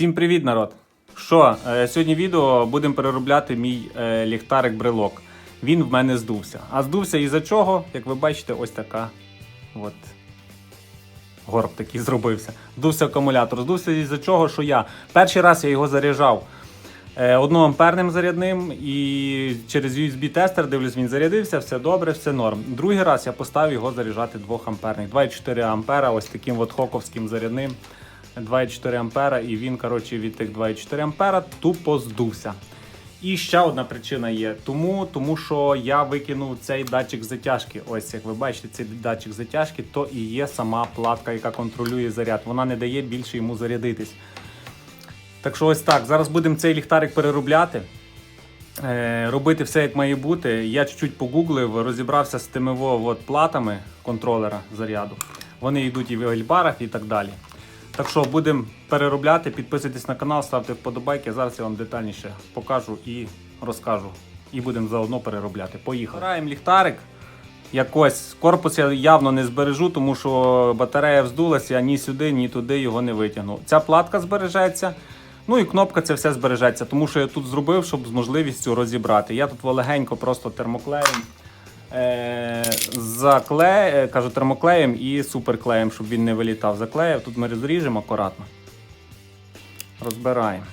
Всім привіт, народ! Що, е, сьогодні відео будемо переробляти мій е, ліхтарик брелок. Він в мене здувся. А здувся із-за чого? Як ви бачите, ось така от горб такий зробився. Здувся акумулятор. Здувся із-за чого, що я перший раз я його заряджав е, одноамперним зарядним і через USB-тестер дивлюсь, він зарядився, все добре, все норм. Другий раз я поставив його заряджати 2 амперних. 2,4 ампера, ось таким от хоковським зарядним. 2,4 ампера, і він, коротше, від тих 2,4 ампера тупо здувся. І ще одна причина є. Тому, тому що я викинув цей датчик затяжки. Ось як ви бачите, цей датчик затяжки, то і є сама платка, яка контролює заряд. Вона не дає більше йому зарядитись. Так що ось так. Зараз будемо цей ліхтарик переробляти. Е, робити все як має бути. Я чуть-чуть погуглив, розібрався з тими платами контролера заряду. Вони йдуть і в ельбарах і так далі. Так що будемо переробляти, підписуйтесь на канал, ставте вподобайки. Зараз я вам детальніше покажу і розкажу. І будемо заодно переробляти. Поїхали. Збираємо ліхтарик. Якось корпус я явно не збережу, тому що батарея вздулася, ні сюди, ні туди його не витягну. Ця платка збережеться. Ну і кнопка це все збережеться, тому що я тут зробив, щоб з можливістю розібрати. Я тут легенько просто термоклеєм е, закле... е, кажу, термоклеєм і суперклеєм, щоб він не вилітав. Заклеїв. Тут ми розріжемо акуратно. Розбираємо.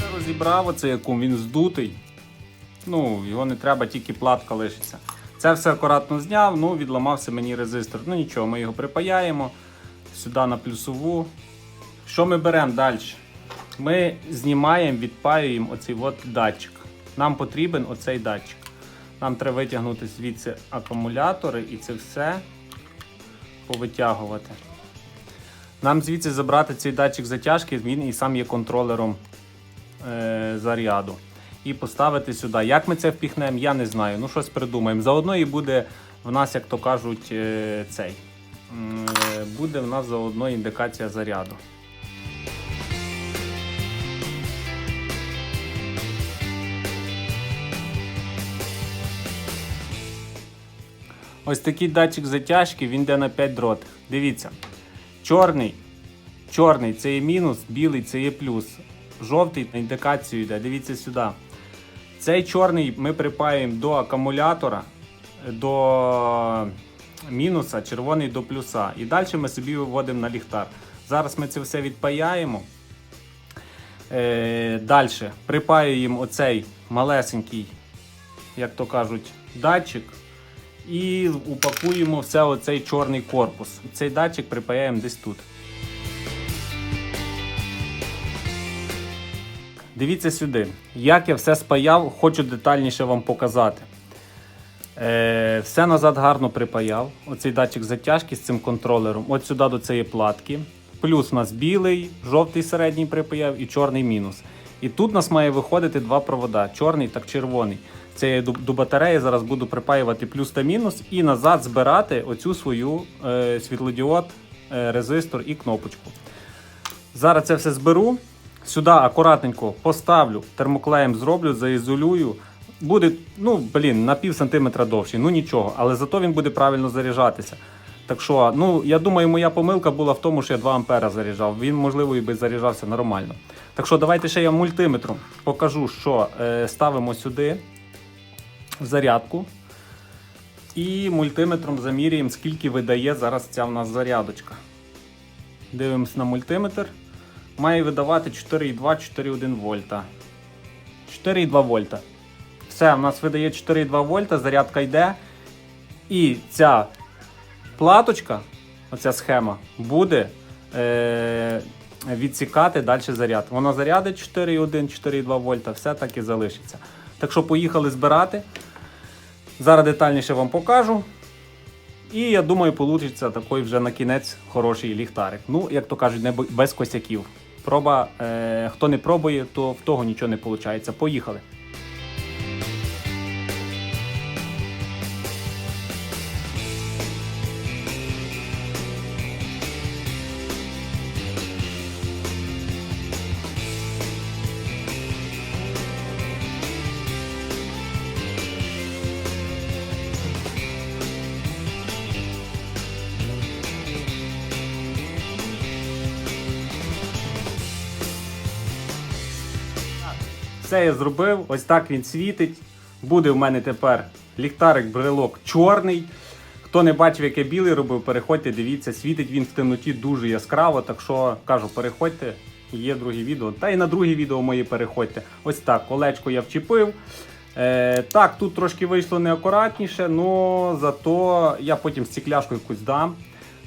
Це розібрав оцей якум, він здутий. Ну, його не треба, тільки платка лишиться. Це все акуратно зняв, ну відламався мені резистор. Ну нічого, ми його припаяємо сюди на плюсову. Що ми беремо далі? Ми знімаємо, відпаюємо оцей от датчик. Нам потрібен оцей датчик. Нам треба витягнути звідси акумулятори і це все повитягувати. Нам звідси забрати цей датчик затяжки, він і сам є контролером е, заряду. І поставити сюди. Як ми це впіхнемо, я не знаю. Ну, щось придумаємо. Заодно і буде в нас, як то кажуть, е, цей. е, Буде в нас заодно індикація заряду. Ось такий датчик затяжки, він йде на 5 дротів. Дивіться. Чорний. Чорний це є мінус, білий це є плюс. Жовтий на індикацію йде. Дивіться сюди. Цей чорний ми припаємо до акумулятора, до мінуса, червоний до плюса. І далі ми собі виводимо на ліхтар. Зараз ми це все відпаяємо. Е, далі припаюємо оцей малесенький, як то кажуть, датчик. І упакуємо все оцей чорний корпус. Цей датчик припаяємо десь тут. Дивіться сюди. Як я все спаяв, хочу детальніше вам показати. Е, все назад гарно припаяв. Оцей датчик затяжки з цим контролером. От сюди до цієї платки. Плюс у нас білий, жовтий середній припаяв і чорний мінус. І тут у нас має виходити два провода: чорний та червоний. Це я до батареї зараз буду припаювати плюс та мінус і назад збирати оцю свою е, світлодіод, е, резистор і кнопочку. Зараз це все зберу. Сюди акуратненько поставлю, термоклеєм зроблю, заізолюю. Буде, ну, блін, на пів сантиметра довший, ну нічого, але зато він буде правильно заряджатися. Так що, ну, я думаю, моя помилка була в тому, що я 2 ампера заряджав. Він, можливо, і би заряджався нормально. Так що, давайте ще я мультиметром покажу, що е, ставимо сюди в зарядку. І мультиметром замірюємо, скільки видає зараз ця в нас зарядочка. Дивимось на мультиметр. Має видавати 4,2-4,1 вольта. 4,2 вольта. Все, в нас видає 4,2 вольта, зарядка йде. І ця платочка, оця схема, буде е- відсікати далі заряд. Воно зарядить 4,1, 4,2 вольта, все так і залишиться. Так що поїхали збирати. Зараз детальніше вам покажу. І я думаю, вийде такий вже на кінець хороший ліхтарик. Ну, як то кажуть, не без косяків. Проба, е, хто не пробує, то в того нічого не виходить. Поїхали. Все я зробив. Ось так він світить. Буде в мене тепер ліхтарик брелок чорний. Хто не бачив, як я білий робив, переходьте, дивіться, світить він в темноті дуже яскраво. Так що кажу, переходьте, є друге відео. Та і на друге відео мої переходьте. Ось так, колечко я вчепив. Е, так, тут трошки вийшло неакуратніше, але зато я потім стекляшку якусь дам.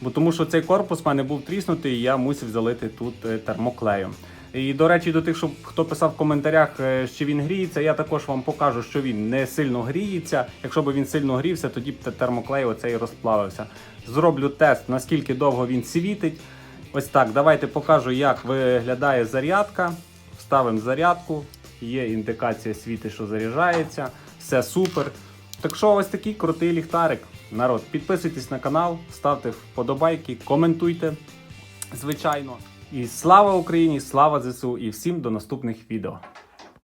Бо тому що цей корпус в мене був тріснутий, і я мусив залити тут е, термоклеєм. І до речі, до тих, що хто писав в коментарях, е, що він гріється, я також вам покажу, що він не сильно гріється. Якщо б він сильно грівся, тоді б термоклей оцей розплавився. Зроблю тест, наскільки довго він світить. Ось так, давайте покажу, як виглядає зарядка. Вставимо зарядку, є індикація світи, що заряджається. Все супер. Так що ось такий крутий ліхтарик. Народ, підписуйтесь на канал, ставте вподобайки, коментуйте, звичайно. І слава Україні, слава ЗСУ і всім до наступних відео.